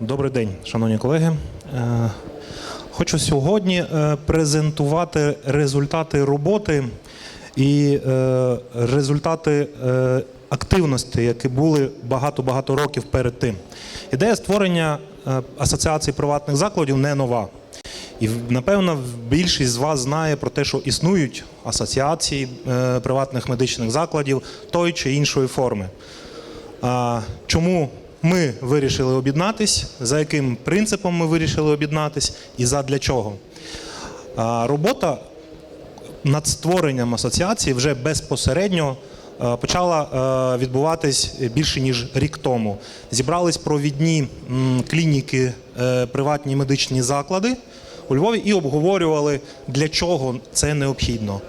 Добрий день, шановні колеги. Е, Хочу сьогодні е, презентувати результати роботи і е, результати активності, які були багато-багато років перед тим. Ідея створення асоціації приватних закладів не нова. І напевно більшість з вас знає про те, що існують асоціації приватних медичних закладів тої чи іншої форми. Чому ми вирішили об'єднатись, за яким принципом ми вирішили об'єднатись і задля чого? Робота над створенням асоціації вже безпосередньо е, почала е, відбуватись більше ніж рік тому. Зібрались провідні клініки, е, приватні медичні заклади у Львові і обговорювали, для чого це необхідно.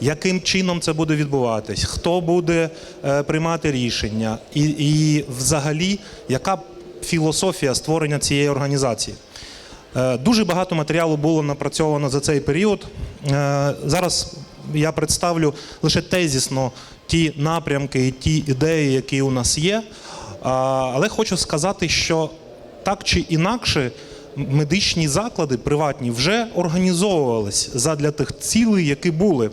Яким чином це буде відбуватись, хто буде е, приймати рішення, і, і взагалі, яка філософія створення цієї організації? Е, Дуже багато матеріалу було напрацьовано за цей період. Е, Зараз я представлю лише тезісно ті напрямки і ті ідеї, які у нас є. Але хочу сказати, що так чи інакше медичні заклади приватні вже організовувались задля тих цілей, які були.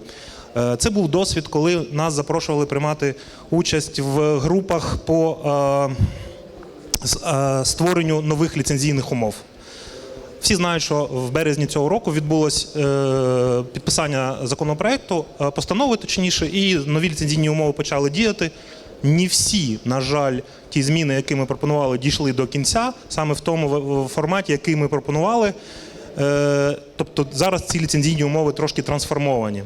Е, Це був досвід, коли нас запрошували приймати участь в групах по е, е, створенню нових ліцензійних умов. Всі знають, що в березні цього року відбулось е, підписання законопроекту, постанови точніше, і нові ліцензійні умови почали діяти. Не всі, на жаль, ті зміни, які ми пропонували, дійшли до кінця, саме в тому форматі, який ми пропонували. Тобто зараз ці ліцензійні умови трошки трансформовані.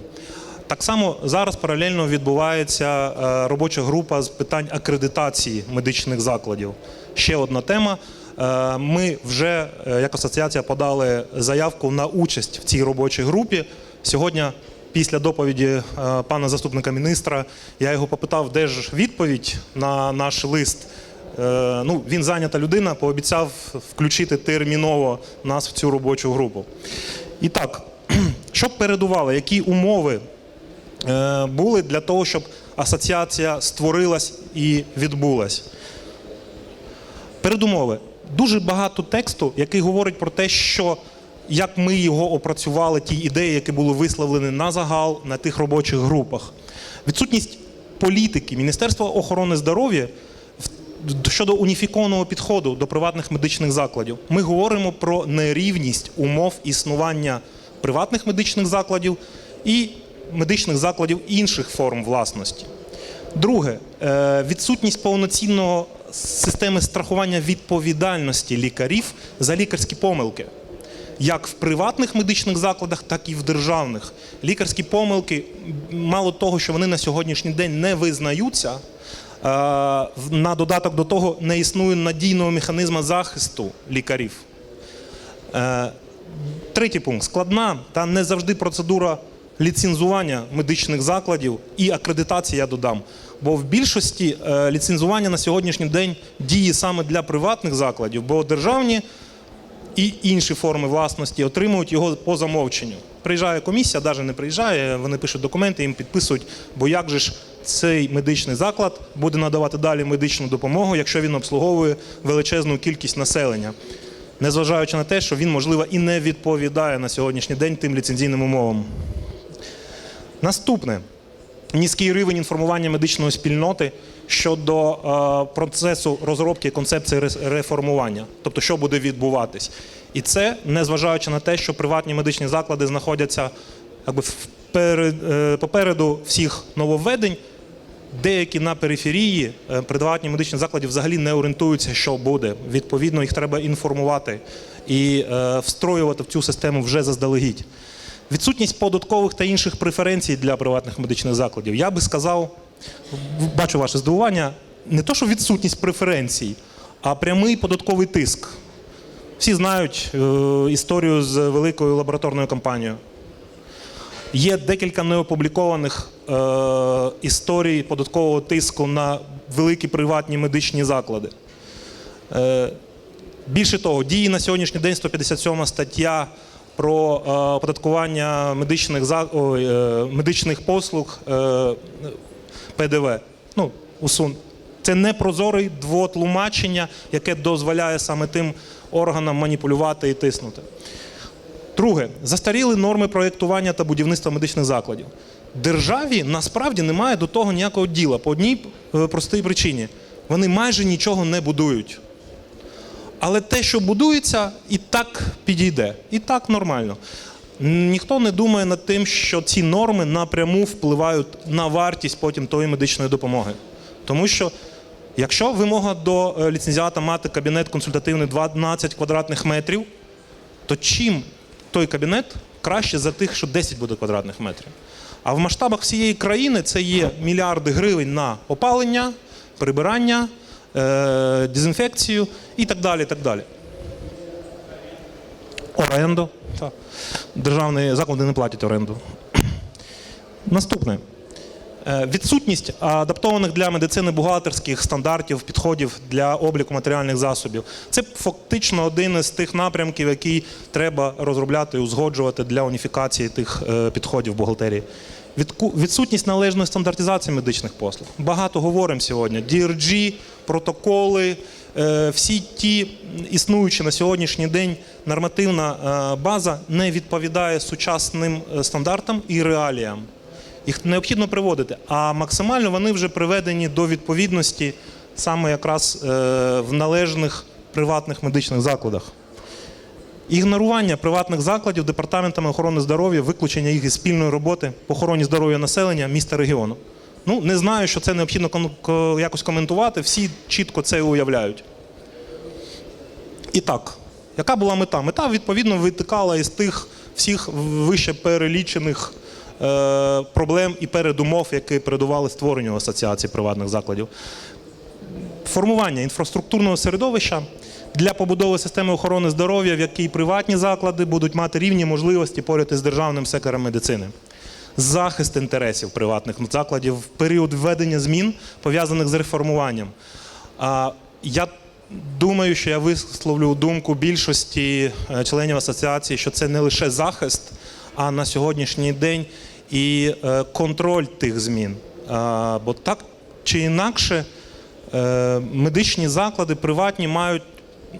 Так само зараз паралельно відбувається е, робоча група з питань акредитації медичних закладів. Ще одна тема. Е, Ми вже е, як асоціація подали заявку на участь в цій робочій групі. Сьогодні, після доповіді пана заступника міністра, я його попитав, де ж відповідь на наш лист. Ну, він зайнята людина, пообіцяв включити терміново нас в цю робочу групу. І так, що передувало, які умови були для того, щоб асоціація створилась і відбулась. Передумови. Дуже багато тексту, який говорить про те, що як ми його опрацювали, ті ідеї, які були висловлені на загал на тих робочих групах. Відсутність політики Міністерства охорони здоров'я щодо уніфікованого підходу до приватних медичних закладів. Ми говоримо про нерівність умов існування приватних медичних закладів і медичних закладів інших форм власності. Друге, е, відсутність повноцінного системи страхування відповідальності лікарів за лікарські помилки. Як в приватних медичних закладах, так і в державних. Лікарські помилки, мало того, що вони на сьогоднішній день не визнаються, е, на додаток до того не існує надійного механізму захисту лікарів. Е, Третій пункт складна та не завжди процедура ліцензування медичних закладів і акредитації я додам. Бо в більшості е, ліцензування на сьогоднішній день діє саме для приватних закладів, бо державні і інші форми власності отримують його по замовченню. Приїжджає комісія, навіть не приїжджає, вони пишуть документи, їм підписують, бо як же ж цей медичний заклад буде надавати далі медичну допомогу, якщо він обслуговує величезну кількість населення, незважаючи на те, що він, можливо, і не відповідає на сьогоднішній день тим ліцензійним умовам. Наступне низький рівень інформування медичної спільноти щодо е, процесу розробки концепції реформування, тобто що буде відбуватись. І це незважаючи на те, що приватні медичні заклади знаходяться якби, вперед, е, попереду всіх нововведень, деякі на периферії е, приватні медичні заклади взагалі не орієнтуються, що буде. Відповідно, їх треба інформувати і е, встроювати в цю систему вже заздалегідь. Відсутність податкових та інших преференцій для приватних медичних закладів. Я би сказав, бачу ваше здивування, не то, що відсутність преференцій, а прямий податковий тиск. Всі знають е, історію з великою лабораторною компанією. Є декілька неопублікованих е, історій податкового тиску на великі приватні медичні заклади. Е, більше того, діє на сьогоднішній день 157 стаття про е, оподаткування медичних, е, медичних послуг е, ПДВ. Ну, усун, Це непрозорий двотлумачення, яке дозволяє саме тим органам маніпулювати і тиснути. Друге, застаріли норми проєктування та будівництва медичних закладів. Державі насправді немає до того ніякого діла по одній простій причині. Вони майже нічого не будують. Але те, що будується, і так підійде, і так нормально. Ніхто не думає над тим, що ці норми напряму впливають на вартість потім тої медичної допомоги. Тому що якщо вимога до е, ліцензіата мати кабінет консультативний 12 квадратних метрів, то чим той кабінет краще за тих, що 10 буде квадратних метрів? А в масштабах всієї країни це є мільярди гривень на опалення, прибирання, дезінфекцію і так далі. Так далі. Оренду. Так. Державні заклади не платять оренду. Наступне. Е, Відсутність адаптованих для медицини бухгалтерських стандартів, підходів для обліку матеріальних засобів. Це фактично один із тих напрямків, який треба розробляти і узгоджувати для уніфікації тих е, підходів в бухгалтерії. Відсутність належної стандартизації медичних послуг. Багато говоримо сьогодні. DRG, протоколи, е, всі ті існуючі на сьогоднішній день нормативна база не відповідає сучасним стандартам і реаліям. Їх необхідно приводити, а максимально вони вже приведені до відповідності саме якраз е, в належних приватних медичних закладах. Ігнорування приватних закладів департаментами охорони здоров'я, виключення їх із спільної роботи по охороні здоров'я населення міста регіону. Ну, не знаю, що це необхідно якось коментувати, всі чітко це уявляють. І так, яка була мета? Мета, відповідно, витикала із тих всіх вище перелічених проблем і передумов, які передували створенню асоціації приватних закладів. Формування інфраструктурного середовища для побудови системи охорони здоров'я, в якій приватні заклади будуть мати рівні можливості поряд із державним сектором медицини. Захист інтересів приватних закладів в період введення змін, пов'язаних з реформуванням. Я думаю, що я висловлю думку більшості е, членів асоціації, що це не лише захист, а на сьогоднішній день і е, контроль тих змін. Бо так чи інакше, е, медичні заклади приватні мають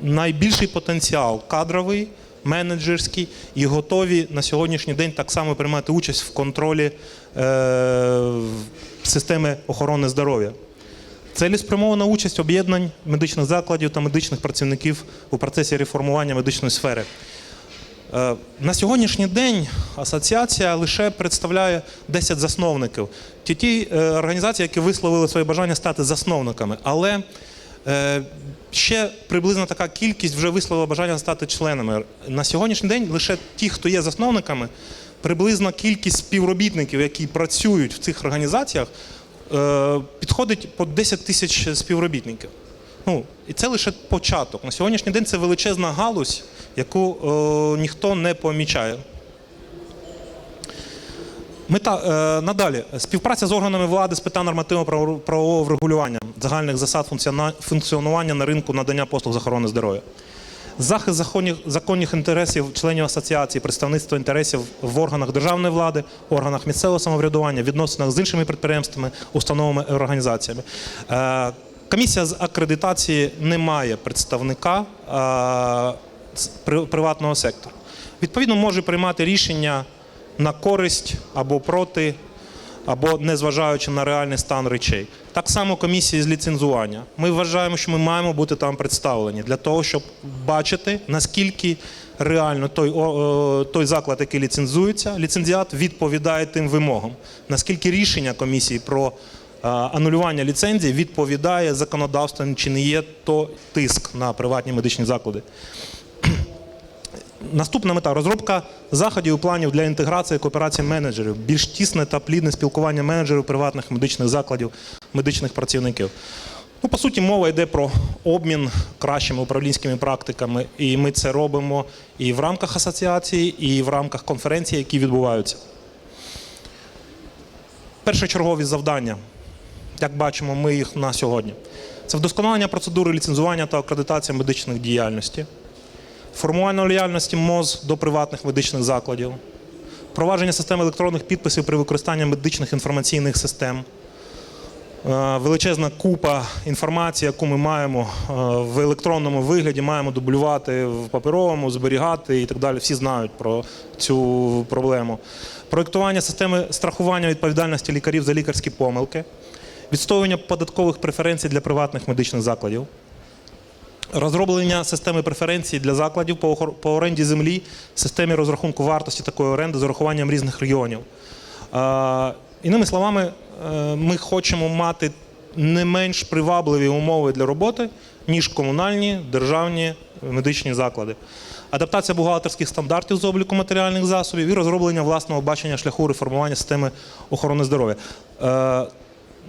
найбільший потенціал кадровий, менеджерський і готові на сьогоднішній день так само приймати участь в контролі е, системи охорони здоров'я. Цілеспрямована участь об'єднань медичних закладів та медичних працівників у процесі реформування медичної сфери. Е, На сьогоднішній день асоціація лише представляє 10 засновників. Ті ті е, організації, які висловили своє бажання стати засновниками. Але е, ще приблизно така кількість вже висловила бажання стати членами. На сьогоднішній день лише ті, хто є засновниками, приблизна кількість співробітників, які працюють в цих організаціях, підходить по 10 тисяч співробітників. Ну, і це лише початок. На сьогоднішній день це величезна галузь, яку е, ніхто не помічає. Мета е, надалі співпраця з органами влади з питань нормативно-правового врегулювання загальних засад функціонування на ринку надання послуг з охорони здоров'я. Захист законних, законних інтересів членів асоціації, представництво інтересів в органах державної влади, органах місцевого самоврядування, відносинах з іншими підприємствами, установами і організаціями. Е, Комісія з акредитації не має представника е, приватного сектору. Відповідно, може приймати рішення на користь або проти, або незважаючи на реальний стан речей. Так само комісії з ліцензування. Ми вважаємо, що ми маємо бути там представлені для того, щоб бачити, наскільки реально той, о, той заклад, який ліцензується, ліцензіат відповідає тим вимогам, наскільки рішення комісії про е, анулювання ліцензії відповідає законодавству, чи не є то тиск на приватні медичні заклади. Наступна мета розробка заходів і планів для інтеграції кооперації менеджерів, більш тісне та плідне спілкування менеджерів приватних медичних закладів, медичних працівників. Ну, по суті, мова йде про обмін кращими управлінськими практиками, і ми це робимо і в рамках асоціації, і в рамках конференцій, які відбуваються. Першочергові завдання, як бачимо, ми їх на сьогодні. Це вдосконалення процедури ліцензування та акредитації медичних діяльності формування лояльності МОЗ до приватних медичних закладів, впровадження системи електронних підписів при використанні медичних інформаційних систем, Е, Величезна купа інформації, яку ми маємо е, в електронному вигляді, маємо дублювати в паперовому, зберігати і так далі. Всі знають про цю проблему. Проєктування системи страхування відповідальності лікарів за лікарські помилки, відстоювання податкових преференцій для приватних медичних закладів, розроблення системи преференцій для закладів по оренді землі, системі розрахунку вартості такої оренди з урахуванням різних регіонів. Е, Іними словами, е, ми хочемо мати не менш привабливі умови для роботи, ніж комунальні державні медичні заклади. Адаптація бухгалтерських стандартів з обліку матеріальних засобів і розроблення власного бачення шляху реформування системи охорони здоров'я.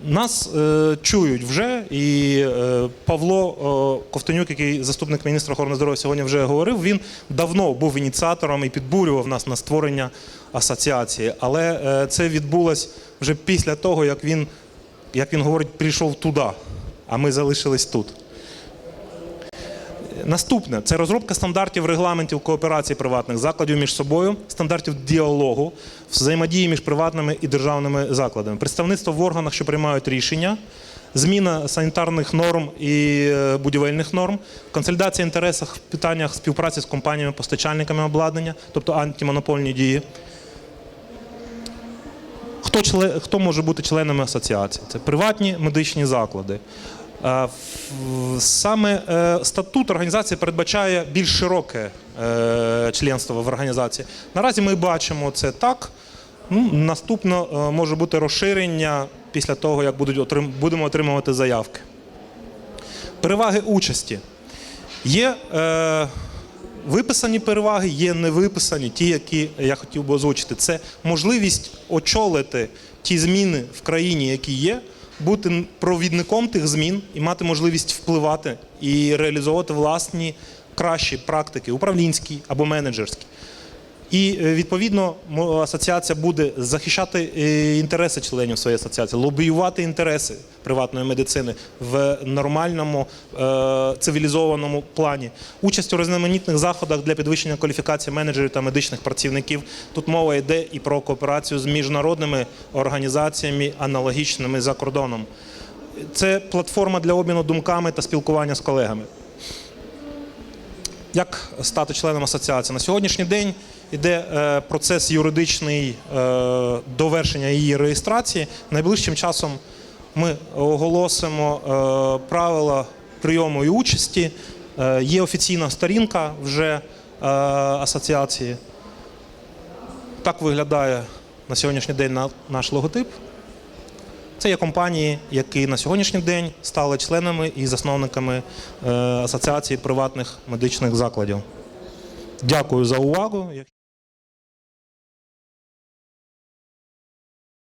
Нас е, чують вже, і е, Павло е, Ковтонюк, який заступник міністра охорони здоров'я сьогодні вже говорив, він давно був ініціатором і підбурював нас на створення асоціації. Але е, це відбулось вже після того, як він, як він говорить, прийшов туди, а ми залишились тут. Наступне це розробка стандартів регламентів кооперації приватних закладів між собою, стандартів діалогу, взаємодії між приватними і державними закладами, представництво в органах, що приймають рішення, зміна санітарних норм і е, будівельних норм, консолідація інтересів в питаннях співпраці з компаніями, постачальниками обладнання, тобто антимонопольні дії. Хто, хто може бути членами асоціації? Це приватні медичні заклади. Е, Саме е, статут організації передбачає більш широке е, членство в організації. Наразі ми бачимо це так. Ну, наступно може бути розширення після того, як будемо отримувати заявки. Переваги участі. Є е, виписані переваги, є невиписані, ті, які я хотів би озвучити. Це можливість очолити ті зміни в країні, які є, бути провідником тих змін і мати можливість впливати і реалізовувати власні кращі практики, управлінські або менеджерські. І е, відповідно асоціація буде захищати е, інтереси членів своєї асоціації, лобіювати інтереси приватної медицини в нормальному е, цивілізованому плані. Участь у різноманітних заходах для підвищення кваліфікації менеджерів та медичних працівників. Тут мова йде і про кооперацію з міжнародними організаціями, аналогічними за кордоном. Це платформа для обміну думками та спілкування з колегами. Як стати членом асоціації? На сьогоднішній день йде е, процес юридичний е, довершення її реєстрації. Найближчим часом ми оголосимо е, правила прийому і участі. Є офіційна сторінка вже асоціації. Так виглядає на сьогоднішній день наш логотип. Це є компанії, які на сьогоднішній день стали членами і засновниками Асоціації приватних медичних закладів. Дякую за увагу.